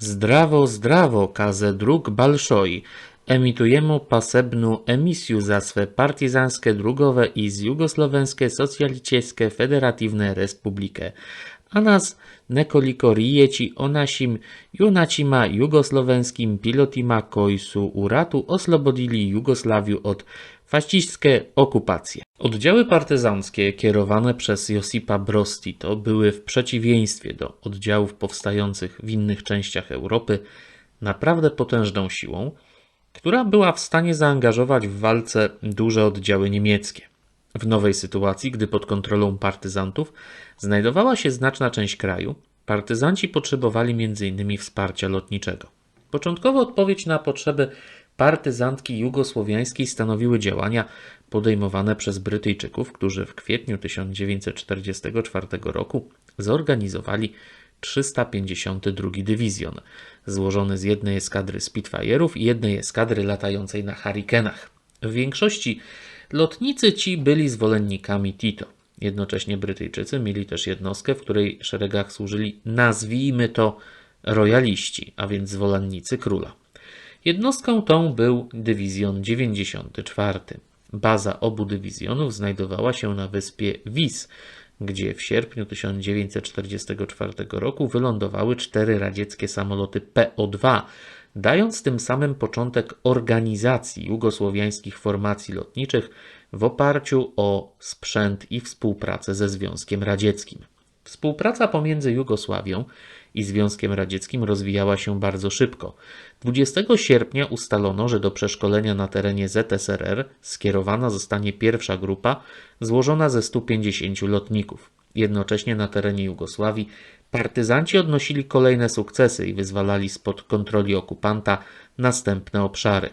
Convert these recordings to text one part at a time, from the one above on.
Zdravo, zdravo, kaze drug balszoi. Emitujemy pasebną emisję za swe partyzanskie drugowe i z Jugosłowenskie Socjalicieskie Federatywne Republikę. A nas nekoliko rijeci o nasim junacima jugosłowenskim pilotima kojsu uratu oslobodili Jugoslawiu od faśistskie okupacje. Oddziały partyzanckie kierowane przez Josipa Broz Tito były w przeciwieństwie do oddziałów powstających w innych częściach Europy naprawdę potężną siłą, która była w stanie zaangażować w walce duże oddziały niemieckie. W nowej sytuacji, gdy pod kontrolą partyzantów znajdowała się znaczna część kraju, partyzanci potrzebowali m.in. wsparcia lotniczego. Początkowo odpowiedź na potrzeby partyzantki jugosłowiańskiej stanowiły działania podejmowane przez Brytyjczyków, którzy w kwietniu 1944 roku zorganizowali 352 Dywizjon, złożony z jednej eskadry Spitfire'ów i jednej eskadry latającej na Hurrikanach. W większości lotnicy ci byli zwolennikami Tito. Jednocześnie Brytyjczycy mieli też jednostkę, w której szeregach służyli, nazwijmy to, rojaliści, a więc zwolennicy króla. Jednostką tą był dywizjon 94. Baza obu dywizjonów znajdowała się na wyspie Vis, gdzie w sierpniu 1944 roku wylądowały cztery radzieckie samoloty PO-2, dając tym samym początek organizacji jugosłowiańskich formacji lotniczych w oparciu o sprzęt i współpracę ze Związkiem Radzieckim. Współpraca pomiędzy Jugosławią i Związkiem Radzieckim rozwijała się bardzo szybko. 20 sierpnia ustalono, że do przeszkolenia na terenie ZSRR skierowana zostanie pierwsza grupa złożona ze 150 lotników. Jednocześnie na terenie Jugosławii partyzanci odnosili kolejne sukcesy i wyzwalali spod kontroli okupanta następne obszary.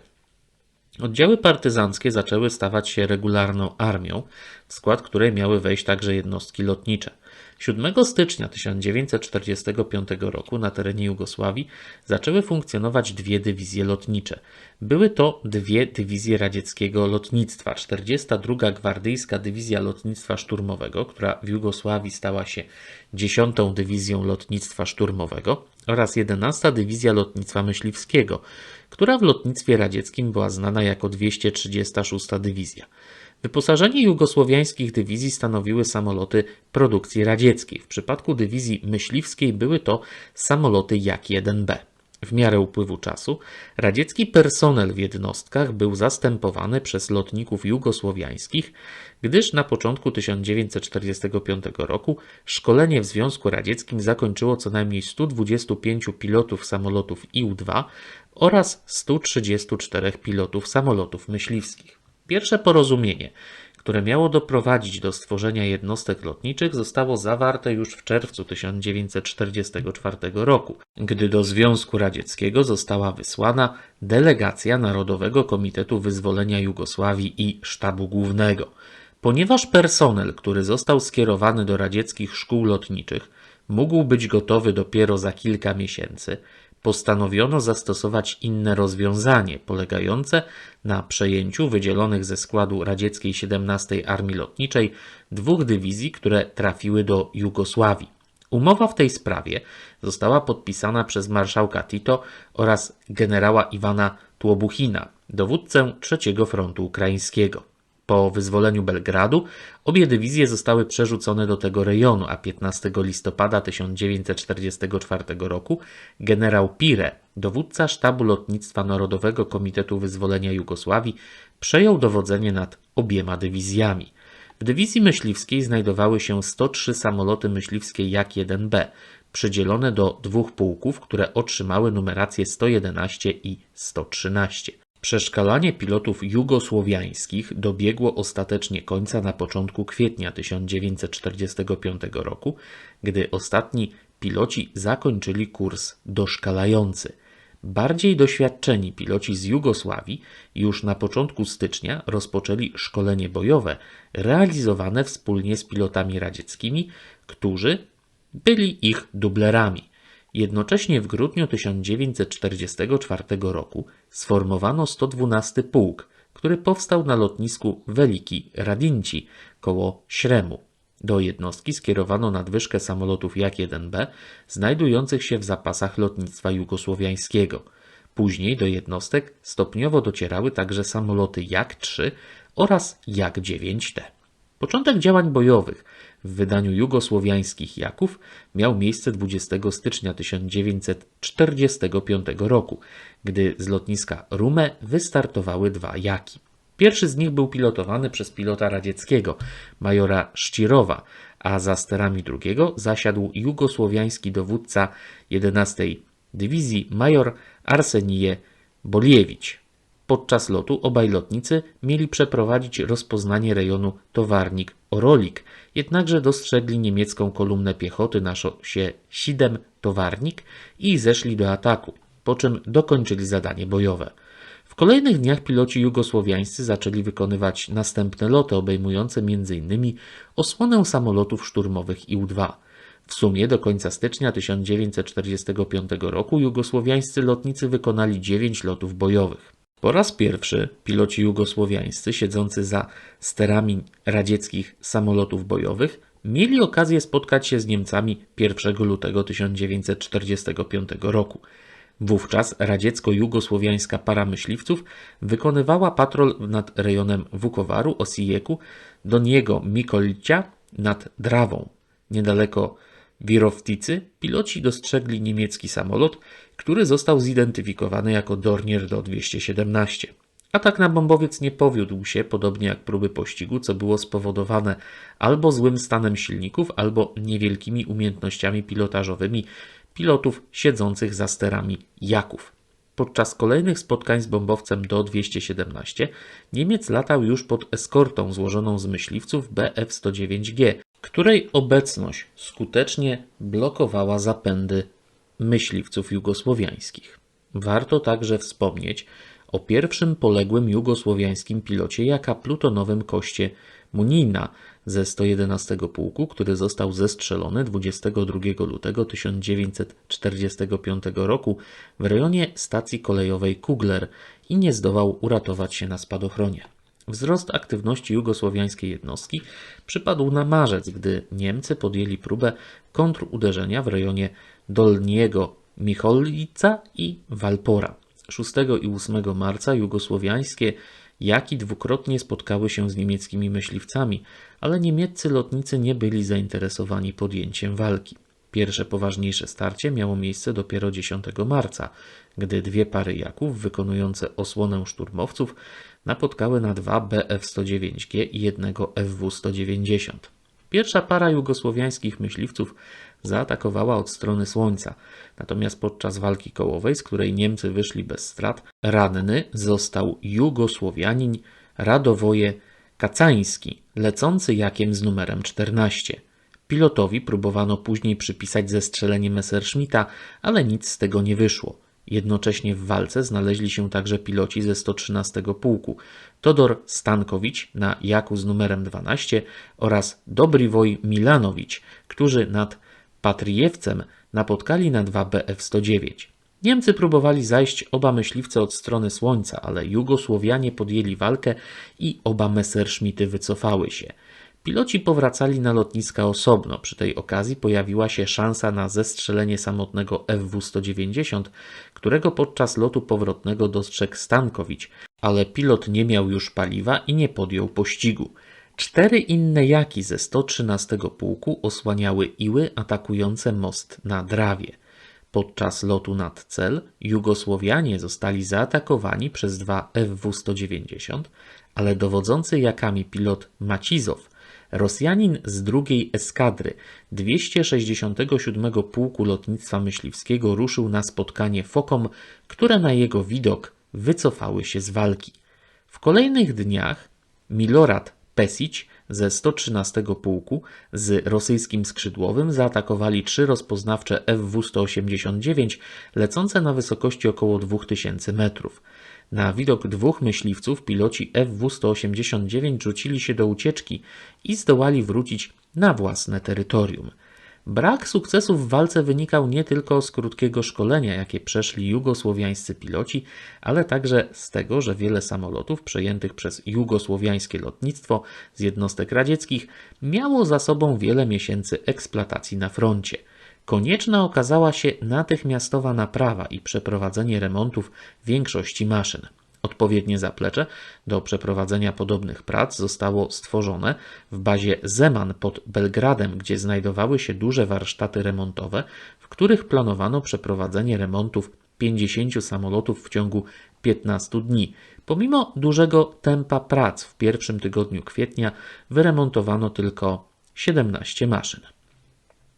Oddziały partyzanckie zaczęły stawać się regularną armią, w skład której miały wejść także jednostki lotnicze. 7 stycznia 1945 roku na terenie Jugosławii zaczęły funkcjonować dwie dywizje lotnicze. Były to dwie dywizje radzieckiego lotnictwa. 42. Gwardyjska Dywizja Lotnictwa Szturmowego, która w Jugosławii stała się 10. Dywizją Lotnictwa Szturmowego oraz 11. Dywizja Lotnictwa Myśliwskiego, która w lotnictwie radzieckim była znana jako 236 Dywizja. Wyposażenie jugosłowiańskich dywizji stanowiły samoloty produkcji radzieckiej. W przypadku dywizji myśliwskiej były to samoloty Jak-1B. W miarę upływu czasu radziecki personel w jednostkach był zastępowany przez lotników jugosłowiańskich, gdyż na początku 1945 roku szkolenie w Związku Radzieckim zakończyło co najmniej 125 pilotów samolotów IU-2 oraz 134 pilotów samolotów myśliwskich. Pierwsze porozumienie, które miało doprowadzić do stworzenia jednostek lotniczych, zostało zawarte już w czerwcu 1944 roku, gdy do Związku Radzieckiego została wysłana delegacja Narodowego Komitetu Wyzwolenia Jugosławii i Sztabu Głównego. Ponieważ personel, który został skierowany do radzieckich szkół lotniczych, mógł być gotowy dopiero za kilka miesięcy, postanowiono zastosować inne rozwiązanie polegające na przejęciu wydzielonych ze składu radzieckiej 17 Armii Lotniczej dwóch dywizji, które trafiły do Jugosławii. Umowa w tej sprawie została podpisana przez marszałka Tito oraz generała Iwana Tłobuchina, dowódcę trzeciego frontu ukraińskiego. Po wyzwoleniu Belgradu obie dywizje zostały przerzucone do tego rejonu, a 15 listopada 1944 roku generał Pire, dowódca sztabu lotnictwa Narodowego Komitetu Wyzwolenia Jugosławii, przejął dowodzenie nad obiema dywizjami. W dywizji myśliwskiej znajdowały się 103 samoloty myśliwskie Jak-1B, przydzielone do dwóch pułków, które otrzymały numerację 111 i 113. Przeszkalanie pilotów jugosłowiańskich dobiegło ostatecznie końca na początku kwietnia 1945 roku, gdy ostatni piloci zakończyli kurs doszkalający. Bardziej doświadczeni piloci z Jugosławii już na początku stycznia rozpoczęli szkolenie bojowe realizowane wspólnie z pilotami radzieckimi, którzy byli ich dublerami. Jednocześnie w grudniu 1944 roku sformowano 112 Pułk, który powstał na lotnisku Weliki Radinci koło Śremu. Do jednostki skierowano nadwyżkę samolotów Jak-1B znajdujących się w zapasach lotnictwa jugosłowiańskiego. Później do jednostek stopniowo docierały także samoloty Jak-3 oraz Jak-9T. Początek działań bojowych w wydaniu jugosłowiańskich Jaków miał miejsce 20 stycznia 1945 roku, gdy z lotniska Rume wystartowały dwa Jaki. Pierwszy z nich był pilotowany przez pilota radzieckiego, majora Szcirowa, a za sterami drugiego zasiadł jugosłowiański dowódca 11 Dywizji major Arsenije Boliewicz. Podczas lotu obaj lotnicy mieli przeprowadzić rozpoznanie rejonu Towarnik Orolik, jednakże dostrzegli niemiecką kolumnę piechoty na szosie Sidem Towarnik i zeszli do ataku, po czym dokończyli zadanie bojowe. W kolejnych dniach piloci jugosłowiańscy zaczęli wykonywać następne loty obejmujące m.in. osłonę samolotów szturmowych IU-2. W sumie do końca stycznia 1945 roku jugosłowiańscy lotnicy wykonali 9 lotów bojowych. Po raz pierwszy piloci jugosłowiańscy siedzący za sterami radzieckich samolotów bojowych mieli okazję spotkać się z Niemcami 1 lutego 1945 roku. Wówczas radziecko-jugosłowiańska para myśliwców wykonywała patrol nad rejonem Wukowaru, Osijeku, do niego Mikolicia nad Drawą. Niedaleko Wirowticy piloci dostrzegli niemiecki samolot, który został zidentyfikowany jako Dornier Do-217. Atak na bombowiec nie powiódł się, podobnie jak próby pościgu, co było spowodowane albo złym stanem silników, albo niewielkimi umiejętnościami pilotażowymi pilotów siedzących za sterami Jaków. Podczas kolejnych spotkań z bombowcem Do-217 Niemiec latał już pod eskortą złożoną z myśliwców Bf-109G, której obecność skutecznie blokowała zapędy myśliwców jugosłowiańskich. Warto także wspomnieć o pierwszym poległym jugosłowiańskim pilocie jaka plutonowym koście Munina ze 111 pułku, który został zestrzelony 22 lutego 1945 roku w rejonie stacji kolejowej Kugler i nie zdołał uratować się na spadochronie. Wzrost aktywności jugosłowiańskiej jednostki przypadł na marzec, gdy Niemcy podjęli próbę kontruderzenia w rejonie Dolniego Micholica i Walpora. 6 i 8 marca jugosłowiańskie Jaki dwukrotnie spotkały się z niemieckimi myśliwcami, ale niemieccy lotnicy nie byli zainteresowani podjęciem walki. Pierwsze poważniejsze starcie miało miejsce dopiero 10 marca, gdy dwie pary Jaków wykonujące osłonę szturmowców napotkały na dwa Bf-109G i jednego FW-190. Pierwsza para jugosłowiańskich myśliwców zaatakowała od strony słońca, natomiast podczas walki kołowej, z której Niemcy wyszli bez strat, ranny został Jugosłowianin Radowoje Kacański, lecący jakiem z numerem 14. Pilotowi próbowano później przypisać zestrzelenie Messerschmitta, ale nic z tego nie wyszło. Jednocześnie w walce znaleźli się także piloci ze 113 pułku Todor Stankowicz na jaku z numerem 12 oraz Dobrywoj Milanowicz, którzy nad Patrijewcem napotkali na 2 BF-109. Niemcy próbowali zajść oba myśliwce od strony słońca, ale Jugosłowianie podjęli walkę i oba Messerschmitty wycofały się. Piloci powracali na lotniska osobno. Przy tej okazji pojawiła się szansa na zestrzelenie samotnego FW-190, którego podczas lotu powrotnego dostrzegł Stankowicz, ale pilot nie miał już paliwa i nie podjął pościgu. Cztery inne jaki ze 113 pułku osłaniały iły atakujące most na Drawie. Podczas lotu nad cel Jugosłowianie zostali zaatakowani przez dwa FW-190, ale dowodzący jakami pilot Macizow Rosjanin z drugiej eskadry 267 Pułku Lotnictwa Myśliwskiego ruszył na spotkanie fokom, które na jego widok wycofały się z walki. W kolejnych dniach Milorad Pesić ze 113 Pułku z rosyjskim skrzydłowym zaatakowali trzy rozpoznawcze FW-189 lecące na wysokości około 2000 metrów. Na widok dwóch myśliwców piloci FW-189 rzucili się do ucieczki i zdołali wrócić na własne terytorium. Brak sukcesów w walce wynikał nie tylko z krótkiego szkolenia, jakie przeszli jugosłowiańscy piloci, ale także z tego, że wiele samolotów przejętych przez jugosłowiańskie lotnictwo z jednostek radzieckich miało za sobą wiele miesięcy eksploatacji na froncie. Konieczna okazała się natychmiastowa naprawa i przeprowadzenie remontów większości maszyn. Odpowiednie zaplecze do przeprowadzenia podobnych prac zostało stworzone w bazie Zeman pod Belgradem, gdzie znajdowały się duże warsztaty remontowe, w których planowano przeprowadzenie remontów 50 samolotów w ciągu 15 dni. Pomimo dużego tempa prac w pierwszym tygodniu kwietnia wyremontowano tylko 17 maszyn.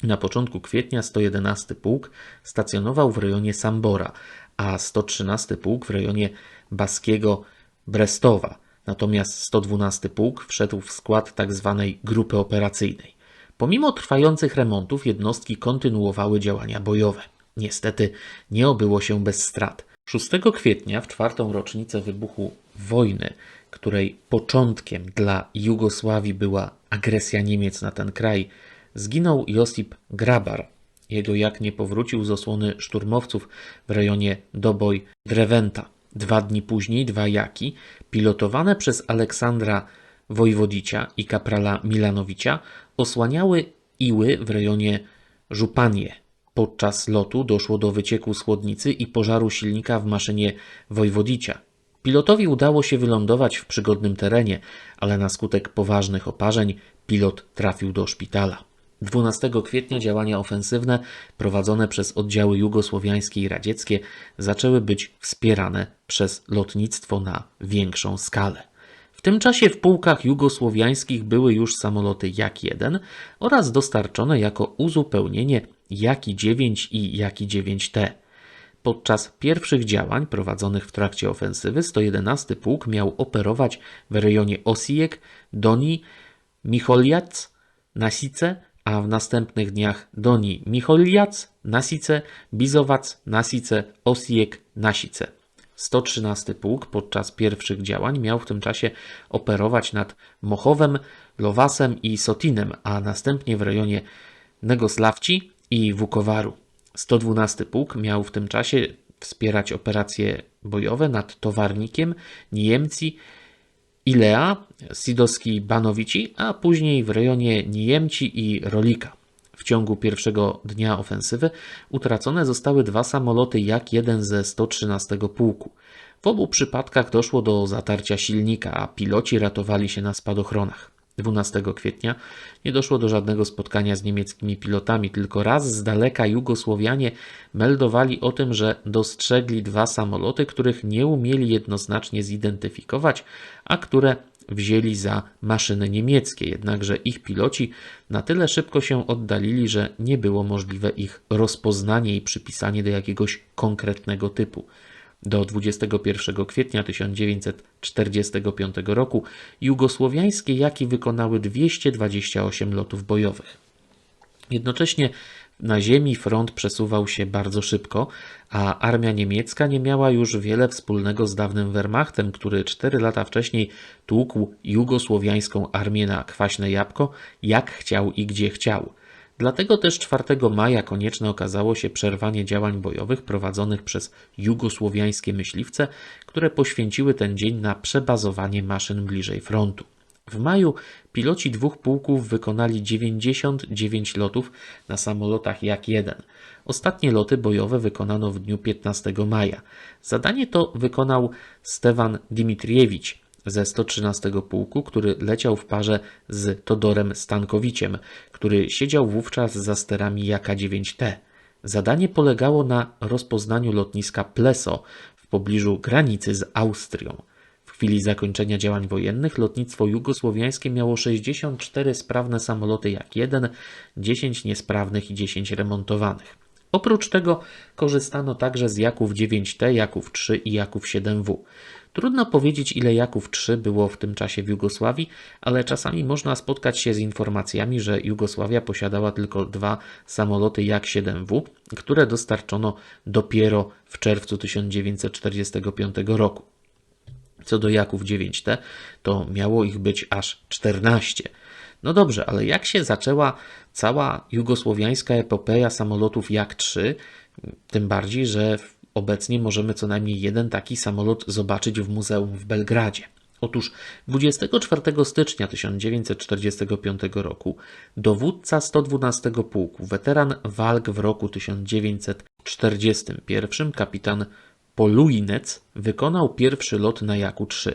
Na początku kwietnia 111 pułk stacjonował w rejonie Sambora, a 113 pułk w rejonie baskiego Brestowa, natomiast 112 pułk wszedł w skład tzw. grupy operacyjnej. Pomimo trwających remontów jednostki kontynuowały działania bojowe. Niestety nie obyło się bez strat. 6 kwietnia, w czwartą rocznicę wybuchu wojny, której początkiem dla Jugosławii była agresja Niemiec na ten kraj, zginął Josip Grabar. Jego jak nie powrócił z osłony szturmowców w rejonie Doboj Drewenta. Dwa dni później dwa jaki, pilotowane przez Aleksandra Wojwodicia i kaprala Milanowicia, osłaniały Iły w rejonie Żupanie. Podczas lotu doszło do wycieku z chłodnicy i pożaru silnika w maszynie Wojwodicia. Pilotowi udało się wylądować w przygodnym terenie, ale na skutek poważnych oparzeń pilot trafił do szpitala. 12 kwietnia działania ofensywne prowadzone przez oddziały jugosłowiańskie i radzieckie zaczęły być wspierane przez lotnictwo na większą skalę. W tym czasie w pułkach jugosłowiańskich były już samoloty Jak-1 oraz dostarczone jako uzupełnienie Jaki-9 i Jaki-9T. Podczas pierwszych działań prowadzonych w trakcie ofensywy 111 pułk miał operować w rejonie Osijek, Doni, Micholiac, Nasice, a w następnych dniach Doni Micholiac, Nasice, Bizowac, Nasice, Osijek, Nasice. 113 pułk podczas pierwszych działań miał w tym czasie operować nad Mochowem, Lowasem i Sotinem, a następnie w rejonie Negosławci i Wukowaru. 112 pułk miał w tym czasie wspierać operacje bojowe nad Towarnikiem, Niemci, Ilea, Sidowski Banowici, a później w rejonie Niemci i Rolika. W ciągu pierwszego dnia ofensywy utracone zostały dwa samoloty jak jeden ze 113 pułku. W obu przypadkach doszło do zatarcia silnika, a piloci ratowali się na spadochronach. 12 kwietnia nie doszło do żadnego spotkania z niemieckimi pilotami, tylko raz z daleka Jugosłowianie meldowali o tym, że dostrzegli dwa samoloty, których nie umieli jednoznacznie zidentyfikować, a które wzięli za maszyny niemieckie, jednakże ich piloci na tyle szybko się oddalili, że nie było możliwe ich rozpoznanie i przypisanie do jakiegoś konkretnego typu. Do 21 kwietnia 1945 roku jugosłowiańskie jaki wykonały 228 lotów bojowych. Jednocześnie na ziemi front przesuwał się bardzo szybko, a armia niemiecka nie miała już wiele wspólnego z dawnym Wehrmachtem, który cztery lata wcześniej tłukł jugosłowiańską armię na kwaśne jabłko, jak chciał i gdzie chciał. Dlatego też 4 maja konieczne okazało się przerwanie działań bojowych prowadzonych przez jugosłowiańskie myśliwce, które poświęciły ten dzień na przebazowanie maszyn bliżej frontu. W maju piloci dwóch pułków wykonali 99 lotów na samolotach Jak-1. Ostatnie loty bojowe wykonano w dniu 15 maja. Zadanie to wykonał Stewan Dimitriewicz, ze 113 pułku, który leciał w parze z Todorem Stankowiciem, który siedział wówczas za sterami Jaka-9T. Zadanie polegało na rozpoznaniu lotniska Pleso w pobliżu granicy z Austrią. W chwili zakończenia działań wojennych lotnictwo jugosłowiańskie miało 64 sprawne samoloty jak jeden, 10 niesprawnych i 10 remontowanych. Oprócz tego korzystano także z Jaków 9T, Jaków 3 i Jaków 7W. Trudno powiedzieć, ile Jaków 3 było w tym czasie w Jugosławii, ale czasami można spotkać się z informacjami, że Jugosławia posiadała tylko dwa samoloty Jak-7W, które dostarczono dopiero w czerwcu 1945 roku. Co do Jaków 9T, to miało ich być aż 14. No dobrze, ale jak się zaczęła cała jugosłowiańska epopeja samolotów Jak-3? Tym bardziej, że obecnie możemy co najmniej jeden taki samolot zobaczyć w muzeum w Belgradzie. Otóż 24 stycznia 1945 roku dowódca 112 pułku, weteran walk w roku 1941, kapitan Polujnec, wykonał pierwszy lot na Jaku-3.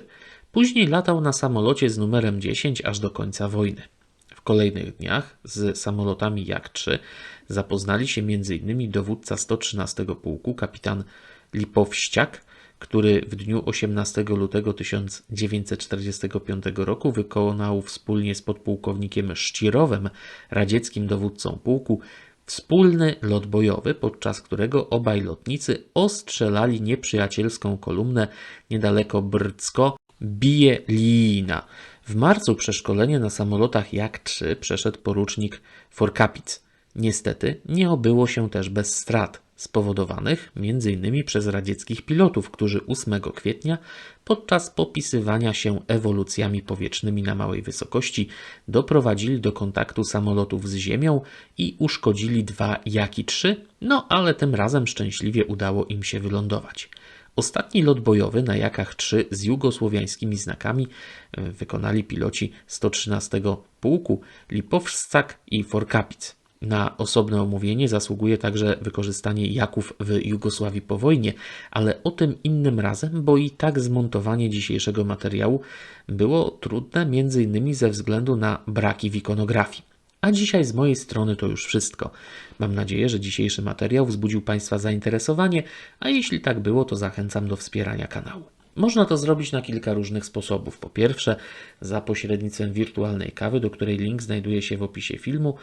Później latał na samolocie z numerem 10 aż do końca wojny. Kolejnych dniach z samolotami Jak-3 zapoznali się m.in. dowódca 113 pułku, kapitan Lipowściak, który w dniu 18 lutego 1945 roku wykonał wspólnie z podpułkownikiem Szczirowem, radzieckim dowódcą pułku, wspólny lot bojowy, podczas którego obaj lotnicy ostrzelali nieprzyjacielską kolumnę niedaleko Brcko Bielina. W marcu przeszkolenie na samolotach Jak-3 przeszedł porucznik Forkapic. Niestety nie obyło się też bez strat, spowodowanych m.in. przez radzieckich pilotów, którzy 8 kwietnia podczas popisywania się ewolucjami powietrznymi na małej wysokości doprowadzili do kontaktu samolotów z ziemią i uszkodzili dwa Jaki-3, no ale tym razem szczęśliwie udało im się wylądować. Ostatni lot bojowy na Jakach 3 z jugosłowiańskimi znakami e, wykonali piloci 113 Pułku Lipowszczak i Forkapic. Na osobne omówienie zasługuje także wykorzystanie jaków w Jugosławii po wojnie, ale o tym innym razem, bo i tak zmontowanie dzisiejszego materiału było trudne m.in. ze względu na braki w ikonografii. A dzisiaj z mojej strony to już wszystko. Mam nadzieję, że dzisiejszy materiał wzbudził Państwa zainteresowanie, a jeśli tak było, to zachęcam do wspierania kanału. Można to zrobić na kilka różnych sposobów. Po pierwsze, za pośrednictwem wirtualnej kawy, do której link znajduje się w opisie filmu.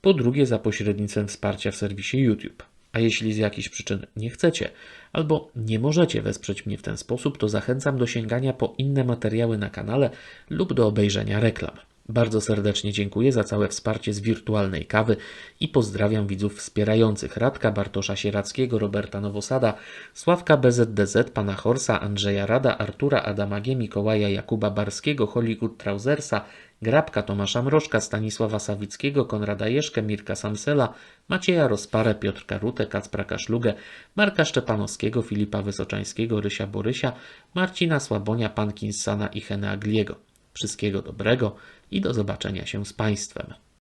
Po drugie, za pośrednictwem wsparcia w serwisie YouTube. A jeśli z jakichś przyczyn nie chcecie albo nie możecie wesprzeć mnie w ten sposób, to zachęcam do sięgania po inne materiały na kanale lub do obejrzenia reklam. Bardzo serdecznie dziękuję za całe wsparcie z wirtualnej kawy i pozdrawiam widzów wspierających Radka Bartosza Sierackiego, Roberta Nowosada, Sławka BZDZ, Pana Horsa, Andrzeja Rada, Artura Adama G, Mikołaja Jakuba Barskiego, Hollywood Trausersa, Grabka Tomasza Mrożka, Stanisława Sawickiego, Konrada Jeszkę, Mirka Samsela, Macieja Rozparę, Piotrka Rutę, Kacpra Kaszlugę, Marka Szczepanowskiego, Filipa Wysoczańskiego, Rysia Borysia, Marcina Słabonia, Pankinsana i Hene Agliego. Wszystkiego dobrego i do zobaczenia się z Państwem.